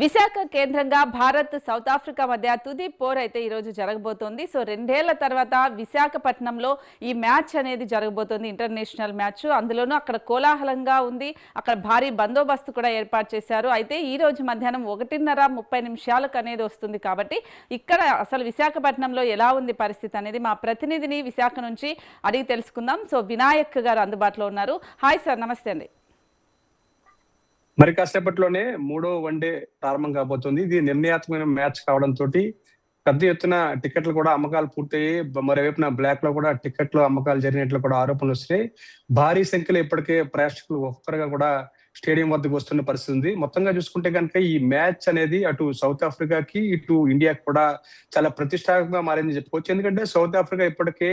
విశాఖ కేంద్రంగా Bharat south Africa మధ్య తుది పోర్ అయితే ఈరోజు జరగబోతోంది. సో రెండేళ్ళ తర్వాత విశాఖపట్నంలో ఈ మ్యాచ్ అనేది జరగబోతోంది. ఇంటర్నేషనల్ మ్యాచ్ అందులోనూ అక్కడ కోలాహలంగా ఉంది. అక్కడ భారీ బందోబస్తు కూడా ఏర్పాటు చేశారు. అయితే ఈ రోజు మధ్యాహ్నం ఒకటిన్నర ముప్పై నిమిషాలకు అనేది వస్తుంది కాబట్టి ఇక్కడ అసలు విశాఖపట్నంలో ఎలా ఉంది పరిస్థితి అనేది మా ప్రతినిధిని విశాఖ నుంచి అడిగి తెలుసుకుందాం. సో వినాయక్ గారు అందుబాటులో ఉన్నారు. హాయ్ సార్ నమస్తే అండి. మరి కాసేపట్లోనే మూడో వన్డే ప్రారంభం కాబోతుంది. ఇది నిర్ణయాత్మకమైన మ్యాచ్ కావడంతో పెద్ద ఎత్తున టికెట్లు కూడా అమ్మకాలు పూర్తయ్యి మరోవైపున బ్లాక్లో కూడా టికెట్లు అమ్మకాలు జరిగినట్లు కూడా ఆరోపణలు వస్తున్నాయి. భారీ సంఖ్యలో ఇప్పటికే ప్రేక్షకులు ఒక్కరుగా కూడా స్టేడియం వద్దకు వస్తున్న పరిస్థితి ఉంది. మొత్తంగా చూసుకుంటే కనుక ఈ మ్యాచ్ అనేది అటు సౌత్ ఆఫ్రికాకి ఇటు ఇండియాకి కూడా చాలా ప్రతిష్టాత్మకంగా మారింది చెప్పుకోవచ్చు. ఎందుకంటే సౌత్ ఆఫ్రికా ఇప్పటికే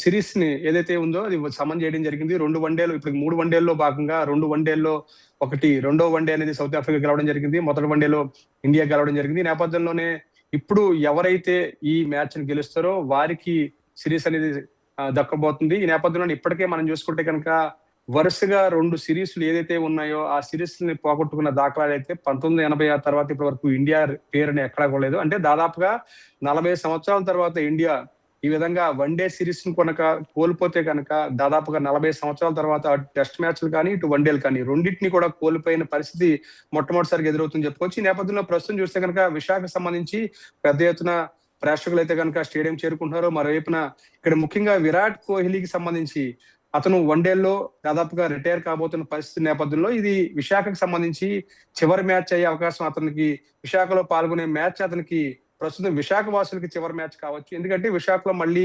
సిరీస్ని ఏదైతే ఉందో అది సమన్ చేయడం జరిగింది. రెండు వన్డేలు ఇప్పుడు మూడు వన్డేల్లో భాగంగా రెండు వన్డేల్లో ఒకటి రెండో వన్డే అనేది సౌత్ ఆఫ్రికా గెలవడం జరిగింది. మొదటి వన్డేలో ఇండియా గెలవడం జరిగింది. ఈ నేపథ్యంలోనే ఇప్పుడు ఎవరైతే ఈ మ్యాచ్ని గెలుస్తారో వారికి సిరీస్ అనేది దక్కబోతుంది. ఈ నేపథ్యంలో ఇప్పటికే మనం చూసుకుంటే కనుక వరుసగా రెండు సిరీస్లు ఏదైతే ఉన్నాయో ఆ సిరీస్ని పోగొట్టుకున్న దాఖలాలు అయితే పంతొమ్మిది ఎనభై ఆరు తర్వాత ఇప్పటి వరకు ఇండియా పేరుని ఎక్కడా కూడా లేదు. అంటే దాదాపుగా నలభై సంవత్సరాల తర్వాత ఇండియా ఈ విధంగా వన్ డే సిరీస్ను కొనక కోల్పోతే కనుక దాదాపుగా నలభై సంవత్సరాల తర్వాత టెస్ట్ మ్యాచ్లు కానీ ఇటు వన్ డేలు కానీ రెండింటిని కూడా కోల్పోయిన పరిస్థితి మొట్టమొదటిసారిగా ఎదురవుతుంది చెప్పుకోవచ్చు. ఈ నేపథ్యంలో ప్రస్తుతం చూస్తే కనుక విశాఖకు సంబంధించి పెద్ద ఎత్తున ప్రేక్షకులు అయితే కనుక స్టేడియం చేరుకుంటున్నారు. మరోవైపున ఇక్కడ ముఖ్యంగా విరాట్ కోహ్లీకి సంబంధించి అతను వన్డేల్లో దాదాపుగా రిటైర్ కాబోతున్న పరిస్థితి నేపథ్యంలో ఇది విశాఖకు సంబంధించి చివరి మ్యాచ్ అయ్యే అవకాశం అతనికి విశాఖలో పాల్గొనే మ్యాచ్ అతనికి ప్రస్తుతం విశాఖ వాసులకి చివరి మ్యాచ్ కావచ్చు. ఎందుకంటే విశాఖలో మళ్ళీ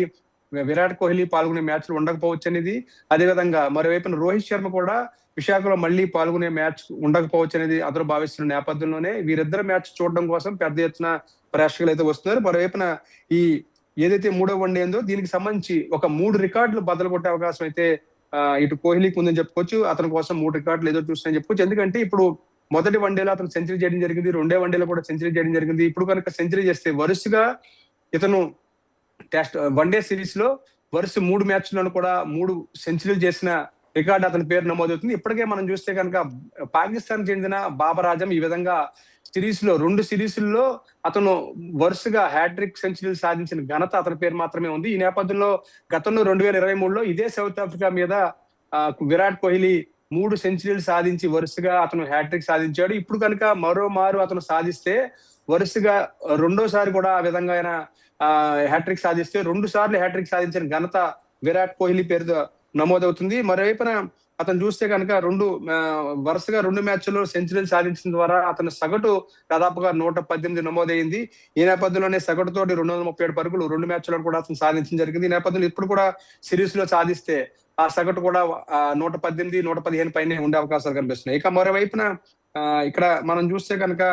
విరాట్ కోహ్లీ పాల్గొనే మ్యాచ్లు ఉండకపోవచ్చు అనేది. అదేవిధంగా మరోవైపున రోహిత్ శర్మ కూడా విశాఖలో మళ్ళీ పాల్గొనే మ్యాచ్ ఉండకపోవచ్చు అనేది అతను భావిస్తున్న నేపథ్యంలోనే వీరిద్దరు మ్యాచ్ చూడడం కోసం పెద్ద ఎత్తున ప్రేక్షకులు అయితే వస్తున్నారు. మరోవైపున ఈ ఏదైతే మూడో వన్డే ఉందో దీనికి సంబంధించి ఒక మూడు రికార్డులు బద్దలు కొట్టే అవకాశం అయితే ఇటు కోహ్లీకి ఉందని చెప్పుకోవచ్చు. అతని కోసం మూడు రికార్డులు ఏదో చూస్తాయని చెప్పుకోవచ్చు. ఎందుకంటే ఇప్పుడు మొదటి వన్డేలో అతను సెంచరీ చేయడం జరిగింది రెండే వన్డేలో కూడా సెంచరీ చేయడం జరిగింది. ఇప్పుడు కనుక సెంచరీ చేస్తే వరుసగా ఇతను టెస్ట్ వన్డే సిరీస్లో వరుస మూడు మ్యాచ్లను కూడా మూడు సెంచరీలు చేసిన రికార్డు అతని పేరు నమోదవుతుంది. ఇప్పటికే మనం చూస్తే కనుక పాకిస్తాన్ చెందిన బాబర్ ఆజం ఈ విధంగా సిరీస్లో రెండు సిరీస్ల్లో అతను వరుసగా హ్యాట్రిక్ సెంచరీలు సాధించిన ఘనత అతని పేరు మాత్రమే ఉంది. ఈ నేపథ్యంలో గతంలో రెండు వేల ఇరవై మూడులో ఇదే సౌత్ ఆఫ్రికా మీద విరాట్ కోహ్లీ మూడు సెంచరీలు సాధించి వరుసగా అతను హ్యాట్రిక్ సాధించాడు. ఇప్పుడు కనుక మరో మారు అతను సాధిస్తే వరుసగా రెండోసారి కూడా ఆ విధంగా ఆయన హ్యాట్రిక్ సాధిస్తే రెండు సార్లు హ్యాట్రిక్ సాధించిన ఘనత విరాట్ కోహ్లీ పేరుతో నమోదవుతుంది. మరోవైపున అతను చూస్తే కనుక రెండు వరుసగా రెండు మ్యాచ్ల్లో సెంచరీలు సాధించిన ద్వారా అతని సగటు దాదాపుగా నూట పద్దెనిమిది నమోదైంది. ఈ నేపథ్యంలోనే సగటుతోటి రెండు వందల ముప్పై ఏడు పరుగులు రెండు మ్యాచ్లో కూడా అతను సాధించడం జరిగింది. ఈ నేపథ్యంలో ఇప్పుడు కూడా సిరీస్లో సాధిస్తే ఆ సగటు కూడా నూట పద్దెనిమిది నూట పదిహేను పైన ఉండే అవకాశాలు కనిపిస్తున్నాయి. ఇక మరోవైపున ఇక్కడ మనం చూస్తే కనుక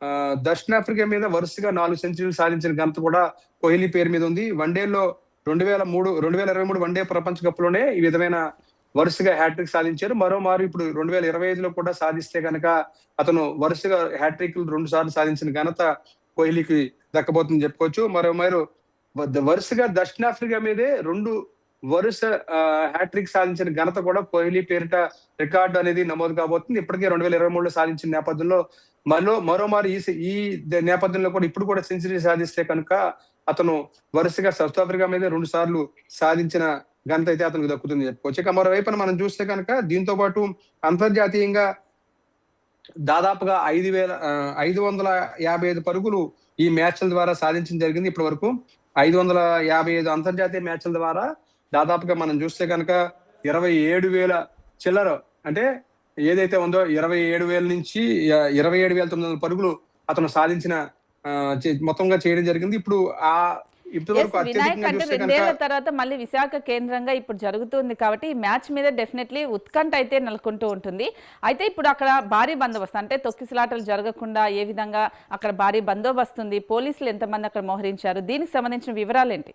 ఆ, దక్షిణాఫ్రికా మీద వరుసగా నాలుగు సెంచరీలు సాధించిన ఘనత కూడా కోహ్లీ పేరు మీద ఉంది. వన్డేలో రెండు వేల మూడు రెండు వేల ఇరవై మూడు వన్డే ప్రపంచ కప్లోనే ఈ విధమైన వరుసగా హ్యాట్రిక్ సాధించారు. మరోమారు ఇప్పుడు రెండు వేల ఇరవై ఐదులో కూడా సాధిస్తే కనుక అతను వరుసగా హ్యాట్రిక్ రెండు సార్లు సాధించిన ఘనత కోహ్లీకి దక్కబోతుందని చెప్పుకోవచ్చు. మరోమారు వరుసగా దక్షిణాఫ్రికా మీదే రెండు వరుస హ్యాట్రిక్ సాధించిన ఘనత కూడా కోహ్లీ పేరిట రికార్డు అనేది నమోదు కాబోతుంది. ఇప్పటికే రెండు వేల ఇరవై మూడులో సాధించిన నేపథ్యంలో మరో మరోమారు ఈ ఈ నేపథ్యంలో కూడా ఇప్పుడు కూడా సెంచరీ సాధిస్తే కనుక అతను వరుసగా సౌత్ ఆఫ్రికా మీద రెండు సార్లు సాధించిన ఘనత అయితే అతనికి దక్కుతుంది. చెప్పుకోవచ్చు ఇక మరోవైపున మనం చూస్తే కనుక దీంతో పాటు అంతర్జాతీయంగా దాదాపుగా ఐదు వేల ఐదు వందల యాభై ఐదు పరుగులు ఈ మ్యాచ్ల ద్వారా సాధించడం జరిగింది. ఇప్పటి వరకు ఐదు వందల యాభై ఐదు అంతర్జాతీయ మ్యాచ్ల ద్వారా దాదాపుగా మనం చూస్తే కనుక ఇరవై ఏడు వేల చిల్లర అంటే ఏదైతే ఉందో ఇరవై ఏడు వేల నుంచి ఇరవై ఏడు వేల తొమ్మిది వందల పరుగులు అతను సాధించిన ఆ, చే- మొత్తంగా చేయడం జరిగింది. ఇప్పుడు ఆ వినాయక్ అత్యధికంగా అంటే చూస్తే రెండేళ్ళ కనుక తర్వాత మళ్ళీ విశాఖ కేంద్రంగా ఇప్పుడు జరుగుతుంది కాబట్టి ఈ మ్యాచ్ మీద డెఫినెట్లీ ఉత్కంఠ అయితే నెలకొంటూ ఉంటుంది. అయితే ఇప్పుడు అక్కడ భారీ బందోబస్తు అంటే తొక్కిసలాటలు జరగకుండా ఏ విధంగా అక్కడ భారీ బందోబస్తు ఉంది? పోలీసులు ఎంతమంది అక్కడ మోహరించారు? దీనికి సంబంధించిన వివరాలు ఏంటి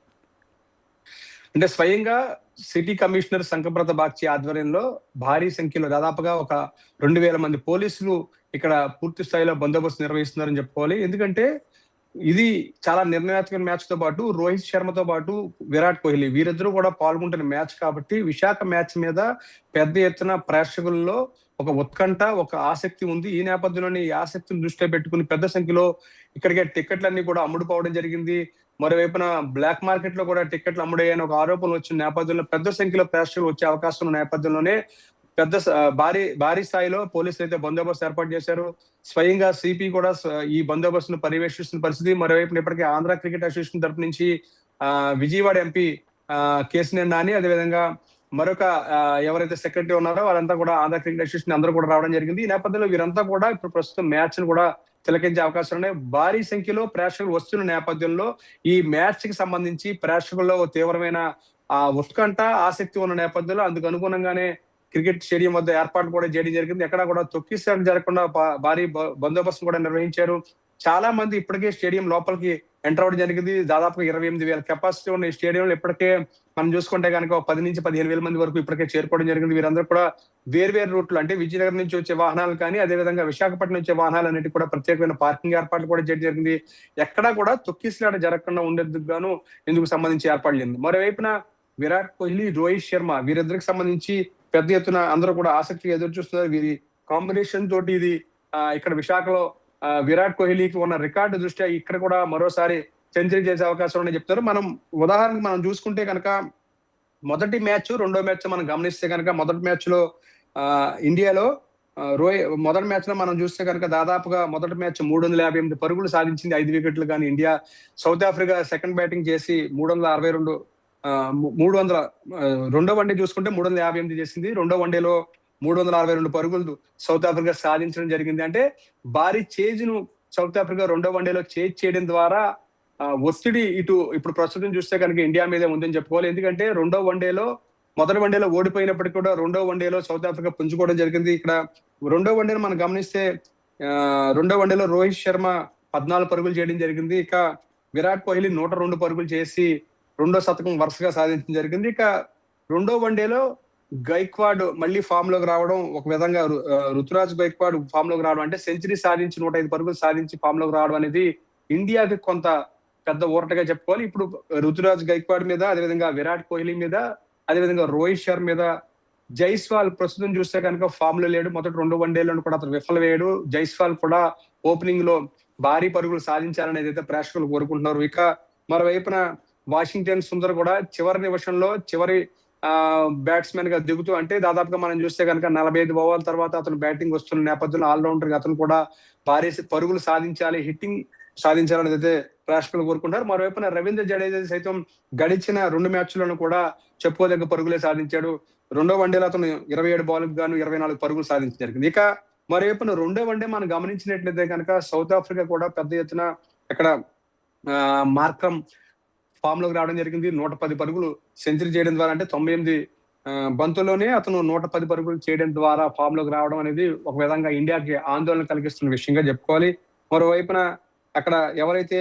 అంటే స్వయంగా సిటీ కమిషనర్ శంకప్రత బాగ్చి ఆధ్వర్యంలో భారీ సంఖ్యలో దాదాపుగా ఒక రెండు వేల మంది పోలీసులు ఇక్కడ పూర్తి స్థాయిలో బందోబస్తు నిర్వహిస్తున్నారని చెప్పుకోవాలి. ఎందుకంటే ఇది చాలా నిర్ణయాత్మక మ్యాచ్తో పాటు రోహిత్ శర్మతో పాటు విరాట్ కోహ్లీ. వీరిద్దరూ కూడా పాల్గొంటున్న మ్యాచ్ కాబట్టి విశాఖ మ్యాచ్ మీద పెద్ద ఎత్తున ప్రేక్షకుల్లో ఒక ఉత్కంఠ ఒక ఆసక్తి ఉంది. ఈ నేపథ్యంలోనే ఈ ఆసక్తిని దృష్టిలో పెట్టుకుని పెద్ద సంఖ్యలో ఇక్కడికే టికెట్లన్నీ కూడా అమ్ముడుపోవడం జరిగింది. మరోవైపున బ్లాక్ మార్కెట్లో కూడా టికెట్లు అమ్ముడయ్యాయని ఒక ఆరోపణలు వచ్చిన నేపథ్యంలో పెద్ద సంఖ్యలో ప్రేక్షకులు వచ్చే అవకాశం ఉన్న నేపథ్యంలోనే పెద్ద భారీ భారీ స్థాయిలో పోలీసులు అయితే బందోబస్తు ఏర్పాటు చేశారు. స్వయంగా సిపి కూడా ఈ బందోబస్తును పర్యవేక్షిస్తున్న పరిస్థితి. మరోవైపు ఇప్పటికే ఆంధ్ర క్రికెట్ అసోసియేషన్ తరపు నుంచి ఆ, విజయవాడ ఎంపీ ఆ, కేసినేని నాని అదేవిధంగా మరొక ఎవరైతే సెక్రటరీ ఉన్నారో వారంతా కూడా ఆంధ్ర క్రికెట్ అసోసియేషన్ అందరూ కూడా రావడం జరిగింది. ఈ నేపథ్యంలో వీరంతా కూడా ఇప్పుడు ప్రస్తుతం మ్యాచ్ను కూడా తిలకించే అవకాశం ఉన్నాయి. భారీ సంఖ్యలో ప్రేక్షకులు వస్తున్న నేపథ్యంలో ఈ మ్యాచ్కి సంబంధించి ప్రేక్షకుల్లో తీవ్రమైన ఆ ఉత్కంఠ ఆసక్తి ఉన్న నేపథ్యంలో అందుకు అనుగుణంగానే క్రికెట్ స్టేడియం వద్ద ఏర్పాటు కూడా చేయడం జరిగింది. ఎక్కడ కూడా తొక్కిసలాట జరగకుండా భారీ బ- బందోబస్తు కూడా నిర్వహించారు. చాలా మంది ఇప్పటికే స్టేడియం లోపలికి ఎంటర్ అవ్వడం జరిగింది. దాదాపుగా ఇరవై ఎనిమిది వేల కెపాసిటీ ఉన్న ఈ స్టేడియంలో ఇప్పటికే మనం చూసుకుంటే కనుక పది నుంచి పదిహేను వేల మంది వరకు ఇప్పటికే చేరుకోవడం జరిగింది. వీరందరూ కూడా వేర్వేరు రూట్లు అంటే విజయనగరం నుంచి వచ్చే వాహనాలు కానీ అదేవిధంగా విశాఖపట్నం వచ్చే వాహనాలు అన్నిటి కూడా ప్రత్యేకమైన పార్కింగ్ ఏర్పాట్లు కూడా చేయడం జరిగింది. ఎక్కడా కూడా తొక్కిసలాట జరగకుండా ఉండేందుకు గాను ఇందుకు సంబంధించి ఏర్పాటు జరిగింది. మరోవైపున విరాట్ కోహ్లీ రోహిత్ శర్మ వీరిద్దరికి సంబంధించి పెద్ద ఎత్తున అందరూ కూడా ఆసక్తిగా ఎదురు చూస్తున్నారు వీరి కాంబినేషన్ తోటి ఇది ఇక్కడ విశాఖలో విరాట్ కోహ్లీకి ఉన్న రికార్డు దృష్ట్యా ఇక్కడ కూడా మరోసారి సెంచరీ చేసే అవకాశం ఉందని చెప్తారు మనం ఉదాహరణకు మనం చూసుకుంటే కనుక మొదటి మ్యాచ్ రెండో మ్యాచ్ మనం గమనిస్తే కనుక మొదటి మ్యాచ్లో ఇండియాలో రోయ్ రోహి మొదటి మ్యాచ్లో మనం చూస్తే కనుక దాదాపుగా మొదటి మ్యాచ్ మూడు వందల యాభై ఎనిమిది పరుగులు సాధించింది. ఐదు వికెట్లు కానీ India South Africa second batting చేసి మూడు వందల అరవై రెండు మూడు వందల రెండో వన్డే చూసుకుంటే మూడు వందల యాభై ఎనిమిది చేసింది. రెండో వన్డేలో మూడు వందల అరవై రెండు పరుగులు సౌత్ ఆఫ్రికా సాధించడం జరిగింది. అంటే భారీ చేజ్ను సౌత్ ఆఫ్రికా రెండో వన్డేలో చేజ్ చేయడం ద్వారా ఒత్తిడి ఇటు ఇప్పుడు ప్రస్తుతం చూస్తే కనుక ఇండియా మీదే ఉందని చెప్పుకోవాలి. ఎందుకంటే రెండో వన్డేలో మొదటి వన్డేలో ఓడిపోయినప్పటికీ కూడా రెండో వన్డేలో సౌత్ ఆఫ్రికా పుంజుకోవడం జరిగింది. ఇక్కడ రెండో వన్డేలో మనం గమనిస్తే రెండో వన్డేలో రోహిత్ శర్మ పద్నాలుగు పరుగులు చేయడం జరిగింది. ఇక విరాట్ కోహ్లీ నూట రెండు పరుగులు చేసి రెండో శతకం వరుసగా సాధించడం జరిగింది. ఇక రెండో వన్డేలో గైక్వాడ్ మళ్ళీ ఫామ్లోకి రావడం ఒక విధంగా రు- రుతురాజ్ గైక్వాడ్ ఫామ్లోకి రావడం అంటే సెంచరీ సాధించి నూట ఐదు పరుగులు సాధించి ఫామ్లోకి రావడం అనేది ఇండియాకి కొంత పెద్ద ఊరటగా చెప్పుకోవాలి. ఇప్పుడు రుతురాజ్ గైక్వాడ్ మీద అదేవిధంగా విరాట్ కోహ్లీ మీద అదేవిధంగా రోహిత్ శర్మ మీద జైస్వాల్ ప్రస్తుతం చూస్తే కనుక ఫామ్లో లేడు. మొదటి రెండు వన్డేలను కూడా అతను విఫలమయ్యాడు. జైస్వాల్ కూడా ఓపెనింగ్లో భారీ పరుగులు సాధించాలనేది అయితే ప్రేక్షకులు కోరుకుంటున్నారు. ఇక మరోవైపున వాషింగ్టన్ సుందర్ కూడా చివరి నిమిషంలో చివరి ఆ బ్యాట్స్మెన్గా దిగుతూ అంటే దాదాపుగా మనం చూస్తే కనుక నలభై ఐదు ఓవర్ల తర్వాత అతను బ్యాటింగ్ వస్తున్న నేపథ్యంలో ఆల్రౌండర్ అతను కూడా భారీ పరుగులు సాధించాలి హిట్టింగ్ సాధించాలని అయితే ప్రేక్షకులు కోరుకుంటారు మరోవైపున రవీంద్ర జడేజా సైతం గడిచిన రెండు మ్యాచ్లను కూడా చెప్పుకోదగ్గ పరుగులే సాధించాడు. రెండో వన్డేలో అతను ఇరవై ఏడు బాల్కి గాను ఇరవై నాలుగు పరుగులు సాధించడం జరిగింది. ఇక మరోవైపున రెండో వన్డే మనం గమనించినట్లయితే కనుక సౌత్ ఆఫ్రికా కూడా పెద్ద ఎత్తున అక్కడ మార్కం ఫామ్లోకి రావడం జరిగింది. నూట పది పరుగులు సెంచరీ చేయడం ద్వారా అంటే తొంభై ఎనిమిది బంతుల్లోనే అతను నూట పది పరుగులు చేయడం ద్వారా ఫామ్లోకి రావడం అనేది ఒక విధంగా ఇండియాకి ఆందోళన కలిగిస్తున్న విషయంగా చెప్పుకోవాలి. మరోవైపున అక్కడ ఎవరైతే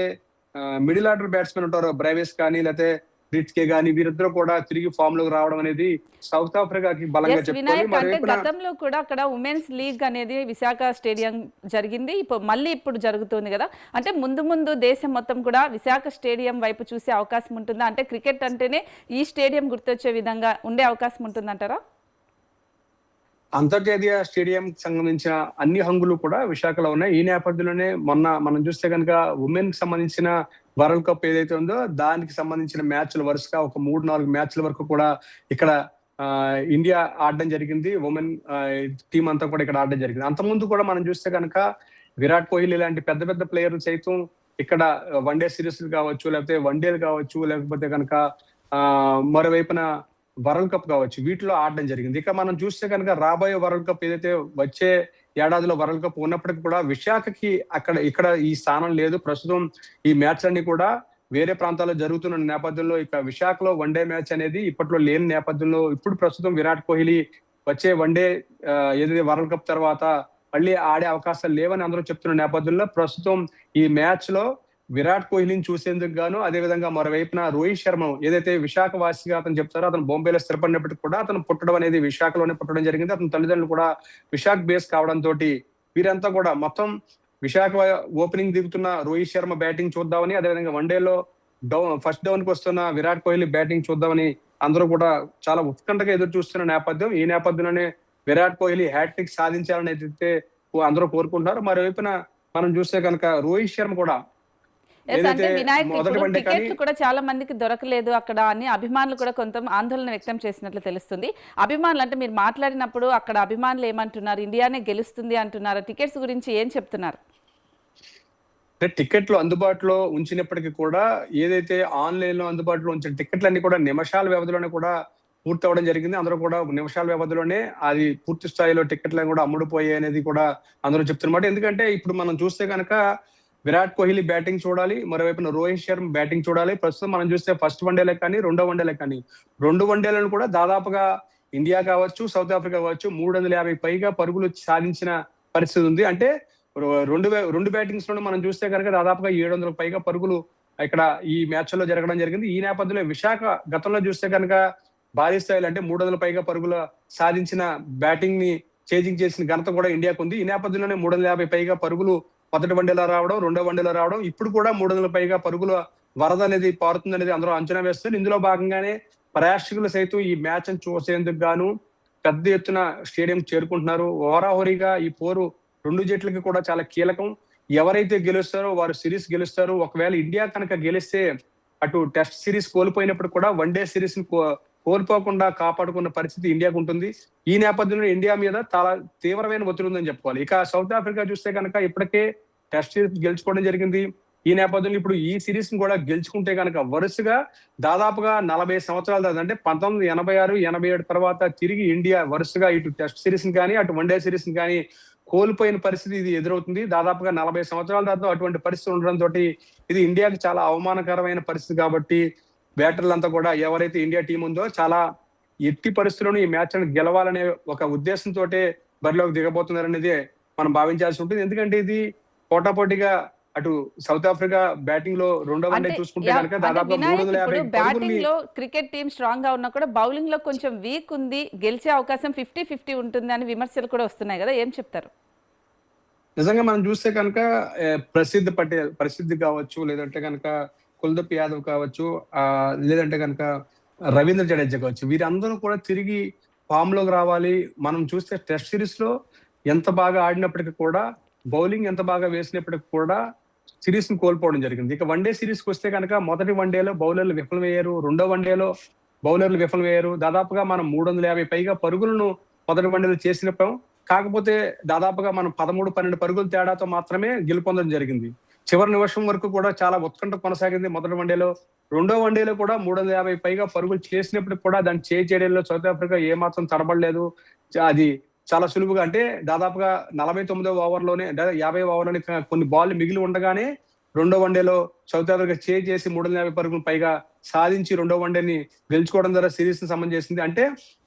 మిడిల్ ఆర్డర్ బ్యాట్స్మెన్ ఉంటారో బ్రైవేస్ కానీ లేకపోతే రిట్కే కానీ వీరిద్దరూ కూడా తిరిగి ఫామ్లోకి రావడం అనేది సౌత్ ఆఫ్రికాకి బలంగా చెప్పుకోవాలి గతంలో కూడా అక్కడ ఉమెన్స్ లీగ్ అనేది విశాఖ స్టేడియం జరిగింది. ఇప్పుడు మళ్ళీ ఇప్పుడు జరుగుతుంది కదా. అంటే ముందు ముందు దేశం మొత్తం కూడా విశాఖ స్టేడియం వైపు చూసే అవకాశం ఉంటుందా? అంటే క్రికెట్ అంటేనే ఈ స్టేడియం గుర్తొచ్చే విధంగా ఉండే అవకాశం ఉంటుందంటారా? అంతర్జాతీయ స్టేడియం సంబంధించిన అన్ని హంగులు కూడా విశాఖలో ఉన్నాయి. ఈ నేపథ్యంలోనే మొన్న మనం చూస్తే కనుక ఉమెన్కి సంబంధించిన వరల్డ్ కప్ ఏదైతే ఉందో దానికి సంబంధించిన మ్యాచ్లు వరుసగా ఒక మూడు నాలుగు మ్యాచ్ల వరకు కూడా ఇక్కడ ఆ, ఇండియా ఆడడం జరిగింది. ఉమెన్ టీం అంతా కూడా ఇక్కడ ఆడడం జరిగింది. అంతకుముందు కూడా మనం చూస్తే కనుక విరాట్ కోహ్లీ లాంటి పెద్ద పెద్ద ప్లేయర్లు సైతం ఇక్కడ వన్డే సిరీస్ కావచ్చు లేకపోతే వన్డేలు కావచ్చు లేకపోతే కనుక ఆ మరోవైపున వరల్డ్ కప్ కావచ్చు వీటిలో ఆడడం జరిగింది. ఇక మనం చూస్తే కనుక రాబోయే వరల్డ్ కప్ ఏదైతే వచ్చే ఏడాదిలో వరల్డ్ కప్ ఉన్నప్పటికీ కూడా విశాఖకి అక్కడ ఇక్కడ ఈ స్థానం లేదు. ప్రస్తుతం ఈ మ్యాచ్ అన్ని కూడా వేరే ప్రాంతాల్లో జరుగుతున్న నేపథ్యంలో ఇక విశాఖలో వన్డే మ్యాచ్ అనేది ఇప్పట్లో లేని నేపథ్యంలో ఇప్పుడు ప్రస్తుతం విరాట్ కోహ్లీ వచ్చే వన్డే ఏదైతే వరల్డ్ కప్ తర్వాత మళ్ళీ ఆడే అవకాశాలు లేవని అందరూ చెప్తున్న నేపథ్యంలో ప్రస్తుతం ఈ మ్యాచ్లో విరాట్ కోహ్లీని చూసేందుకు గాను అదేవిధంగా మరోవైపున రోహిత్ శర్మ ఏదైతే విశాఖ వాసిగా అతను చెప్తారో అతను బొంబేలో స్థిరపడినప్పటికీ కూడా అతను పుట్టడం అనేది విశాఖలోనే పుట్టడం జరిగింది. అతని తల్లిదండ్రులు కూడా విశాఖ బేస్ కావడంతో వీరంతా కూడా మొత్తం విశాఖ ఓపెనింగ్ దిగుతున్న రోహిత్ శర్మ బ్యాటింగ్ చూద్దామని అదేవిధంగా వన్డేలో డౌన్ ఫస్ట్ డౌన్కి వస్తున్న విరాట్ కోహ్లీ బ్యాటింగ్ చూద్దామని అందరూ కూడా చాలా ఉత్కంఠగా ఎదురు చూస్తున్న నేపథ్యం. ఈ నేపథ్యంలోనే విరాట్ కోహ్లీ హ్యాట్రిక్ సాధించాలని అయితే అందరూ కోరుకుంటున్నారు. మరోవైపున మనం చూస్తే కనుక రోహిత్ శర్మ కూడా టికెట్లు కూడా చాలా మందికి దొరకలేదు. అక్కడ అని అభిమానులు కూడా కొంత ఆందోళన వ్యక్తం చేసినట్లు తెలుస్తుంది. అభిమానులు అంటే మీరు మాట్లాడినప్పుడు అక్కడ అభిమానులు ఏమంటున్నారు? ఇండియానే గెలుస్తుంది అంటున్నారు? టికెట్స్ గురించి ఏం చెప్తున్నారు? అంటే టికెట్లు అందుబాటులో ఉంచినప్పటికీ కూడా ఏదైతే ఆన్లైన్లో అందుబాటులో ఉంచిన టికెట్లన్నీ కూడా నిమిషాల వ్యవధిలోనే కూడా పూర్తి అవ్వడం జరిగింది. అందరూ కూడా నిమిషాల వ్యవధిలోనే అది పూర్తి స్థాయిలో టికెట్లను కూడా అమ్ముడుపోయాయి అనేది కూడా అందరూ చెప్తున్నమాట ఎందుకంటే ఇప్పుడు మనం చూస్తే కనుక విరాట్ కోహ్లీ బ్యాటింగ్ చూడాలి మరోవైపున రోహిత్ శర్మ బ్యాటింగ్ చూడాలి. ప్రస్తుతం మనం చూస్తే ఫస్ట్ వన్డేలే కానీ రెండో వన్డేలే కానీ రెండు వన్డేలను కూడా దాదాపుగా ఇండియా కావచ్చు సౌత్ ఆఫ్రికా కావచ్చు మూడు వందల యాభై పైగా పరుగులు సాధించిన పరిస్థితి ఉంది. అంటే రెండు రెండు బ్యాటింగ్స్లో మనం చూస్తే కనుక దాదాపుగా ఏడు వందల పైగా పరుగులు ఇక్కడ ఈ మ్యాచ్లో జరగడం జరిగింది. ఈ నేపథ్యంలో విశాఖ గతంలో చూస్తే కనుక భారీ స్థాయిలో అంటే మూడు వందల పైగా పరుగుల సాధించిన బ్యాటింగ్ని చేజింగ్ చేసిన ఘనత కూడా ఇండియాకు ఉంది. ఈ నేపథ్యంలోనే మూడు వందల యాభై పైగా పరుగులు మొదటి వన్డేలో రావడం రెండో వన్డేలో రావడం ఇప్పుడు కూడా మూడు వందల పైగా పరుగుల వరద అనేది పారుతుంది అనేది అందరూ అంచనా వేస్తారు ఇందులో భాగంగానే ప్రేక్షకులు సైతం ఈ మ్యాచ్ చూసేందుకు గాను పెద్ద ఎత్తున స్టేడియం చేరుకుంటున్నారు. ఓరాహోరీగా ఈ పోరు రెండు జట్లకి కూడా చాలా కీలకం. ఎవరైతే గెలుస్తారో వారు సిరీస్ గెలుస్తారు. ఒకవేళ ఇండియా కనుక గెలిస్తే అటు టెస్ట్ సిరీస్ కోల్పోయినప్పుడు కూడా వన్ డే సిరీస్ కో- కోల్పోకుండా కాపాడుకున్న పరిస్థితి ఇండియాకు ఉంటుంది. ఈ నేపథ్యంలో ఇండియా మీద చాలా తీవ్రమైన ఒత్తిడి ఉందని చెప్పుకోవాలి. ఇక సౌత్ ఆఫ్రికా చూస్తే కనుక ఇప్పటికే టెస్ట్ సిరీస్ గెలుచుకోవడం జరిగింది. ఈ నేపథ్యంలో ఇప్పుడు ఈ సిరీస్ని కూడా గెలుచుకుంటే కనుక వరుసగా దాదాపుగా నలభై సంవత్సరాల తర్వాత అంటే పంతొమ్మిది ఎనభై ఆరు ఎనభై ఏడు తర్వాత తిరిగి ఇండియా వరుసగా ఇటు టెస్ట్ సిరీస్ని కానీ అటు వన్డే సిరీస్ని కానీ కోల్పోయిన పరిస్థితి ఇది ఎదురవుతుంది. దాదాపుగా నలభై సంవత్సరాల తర్వాత అటువంటి పరిస్థితి ఉండడం తోటి ఇది ఇండియాకి చాలా అవమానకరమైన పరిస్థితి కాబట్టి బ్యాటర్లంతా కూడా ఎవరైతే ఇండియా టీం ఉందో చాలా ఎట్టి పరిస్థితుల్లోనూ ఈ మ్యాచ్ గెలవాలనే ఒక ఉద్దేశంతో బరిలోకి దిగబోతున్నారనేది మనం భావించాల్సి ఉంటుంది. ఎందుకంటే ఇది పోటాపోటీగా అటు సౌత్ ఆఫ్రికా బ్యాటింగ్లో రెండో వన్డే చూసుకుంటే కనుక దాదాపు బ్యాటింగ్లో క్రికెట్ టీం స్ట్రాంగ్గా ఉన్నా కూడా బౌలింగ్లో కొంచెం వీక్ ఉంది. గెలిచే అవకాశం ఫిఫ్టీ ఫిఫ్టీ ఉంటుంది అని విమర్శలు కూడా వస్తున్నాయి కదా. ఏం చెప్తారు? నిజంగా మనం చూస్తే కనుక ప్రసిద్ధ పటేల్ ప్రసిద్ధి కావచ్చు లేదంటే కనుక కుల్దీప్ యాదవ్ కావచ్చు ఆ లేదంటే కనుక రవీంద్ర జడేజా కావచ్చు వీరందరూ కూడా తిరిగి ఫామ్లోకి రావాలి. మనం చూస్తే టెస్ట్ సిరీస్లో ఎంత బాగా ఆడినప్పటికీ కూడా బౌలింగ్ ఎంత బాగా వేసినప్పటికీ కూడా సిరీస్ని కోల్పోవడం జరిగింది. ఇక వన్ డే సిరీస్కి వస్తే కనుక మొదటి వన్ డేలో బౌలర్లు విఫలమయ్యారు రెండో వన్ డేలో బౌలర్లు విఫలమయ్యారు. దాదాపుగా మనం మూడు వందల యాభై పైగా పరుగులను మొదటి వన్డేలో చేసినప్పుడు కాకపోతే దాదాపుగా మనం పదమూడు పన్నెండు పరుగుల తేడాతో మాత్రమే గెలుపొందడం జరిగింది. చివరి నిమిషం వరకు కూడా చాలా ఉత్కంఠ కొనసాగింది మొదటి వన్డేలో. రెండో వన్డేలో కూడా మూడు వందల యాభై పైగా పరుగులు చేసినప్పుడు కూడా దాన్ని చేయి చేయడంలో సౌత్ ఆఫ్రికా ఏమాత్రం తడబడలేదు. అది చాలా సులువుగా అంటే దాదాపుగా నలభై తొమ్మిదో ఓవర్లోనే యాభై ఓవర్లోనే కొన్ని బాల్ మిగిలి ఉండగానే రెండో వన్డేలో సౌత్ ఆఫ్రికా చే చేసి మూడు వందల యాభై పరుగులు పైగా సాధించి రెండో వన్డేని గెలుచుకోవడం ద్వారా సిరీస్ని సమం చేసింది అంటే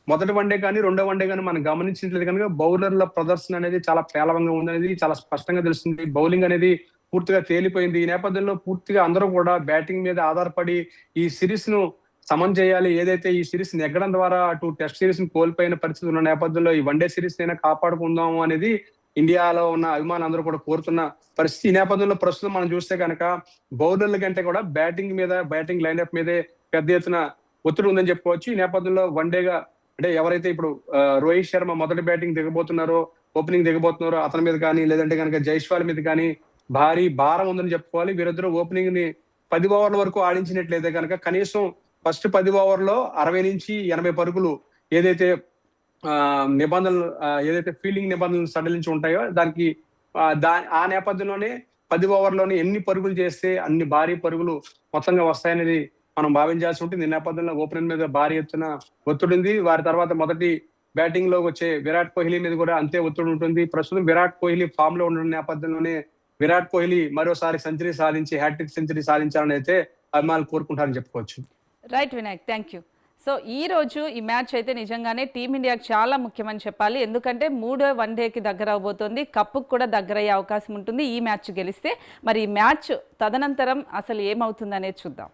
మొదటి వన్డే కానీ రెండో వన్డే కానీ మనం గమనించినట్లయితే కనుక బౌలర్ల ప్రదర్శన అనేది చాలా పేలవంగా ఉందనేది చాలా స్పష్టంగా తెలుస్తుంది. బౌలింగ్ అనేది పూర్తిగా తేలిపోయింది. ఈ నేపథ్యంలో పూర్తిగా అందరూ కూడా బ్యాటింగ్ మీద ఆధారపడి ఈ సిరీస్ను సమం చేయాలి. ఏదైతే ఈ సిరీస్ నెగ్గడం ద్వారా అటు టెస్ట్ సిరీస్ని కోల్పోయిన పరిస్థితి ఉన్న నేపథ్యంలో ఈ వన్డే సిరీస్ అయినా కాపాడుకుందాము అనేది ఇండియాలో ఉన్న అభిమానులు అందరూ కూడా కోరుతున్న పరిస్థితి. ఈ నేపథ్యంలో ప్రస్తుతం మనం చూస్తే కనుక బౌలర్ల కంటే కూడా బ్యాటింగ్ మీద బ్యాటింగ్ లైన్అప్ మీదే పెద్ద ఎత్తున ఒత్తిడి ఉందని చెప్పుకోవచ్చు. ఈ నేపథ్యంలో వన్డేగా అంటే ఎవరైతే ఇప్పుడు రోహిత్ శర్మ మొదటి బ్యాటింగ్ దిగబోతున్నారో ఓపెనింగ్ దిగబోతున్నారో అతని మీద కానీ లేదంటే కనుక జైస్వాల్ మీద కానీ భారీ భారం ఉందని చెప్పుకోవాలి. వీరిద్దరూ ఓపెనింగ్ని పది ఓవర్ల వరకు ఆడించినట్లయితే కనుక కనీసం ఫస్ట్ పది ఓవర్లో అరవై నుంచి ఎనభై పరుగులు ఏదైతే ఆ, నిబంధనలు ఏదైతే ఫీల్డింగ్ నిబంధనలు సడలించి ఉంటాయో దానికి దా ఆ నేపథ్యంలోనే పది ఓవర్లోనే ఎన్ని పరుగులు చేస్తే అన్ని భారీ పరుగులు మొత్తంగా వస్తాయనేది మనం భావించాల్సి ఉంటుంది. ఈ నేపథ్యంలో ఓపెనర్ మీద భారీ ఎత్తున ఒత్తిడి ఉంది వారి తర్వాత మొదటి బ్యాటింగ్లోకి వచ్చే విరాట్ కోహ్లీ మీద కూడా అంతే ఒత్తిడి ఉంటుంది. ప్రస్తుతం విరాట్ కోహ్లీ ఫామ్లో ఉన్న నేపథ్యంలోనే విరాట్ కోహ్లీ మరోసారి సెంచరీ సాధించి హ్యాట్రిక్ సెంచరీ సాధించాలని అయితే అభిమానులు కోరుకుంటారని చెప్పుకోవచ్చు. Right Vinayak thank you so ఈ రోజు ఈ మ్యాచ్ అయితే నిజంగానే టీమిండియాకి చాలా ముఖ్యమని చెప్పాలి. ఎందుకంటే మూడో వన్ డేకి దగ్గర అవబోతోంది. కప్పుకు కూడా దగ్గర అయ్యే అవకాశం ఉంటుంది ఈ మ్యాచ్ గెలిస్తే. మరి ఈ మ్యాచ్ తదనంతరం అసలు ఏమవుతుందనేది చూద్దాం.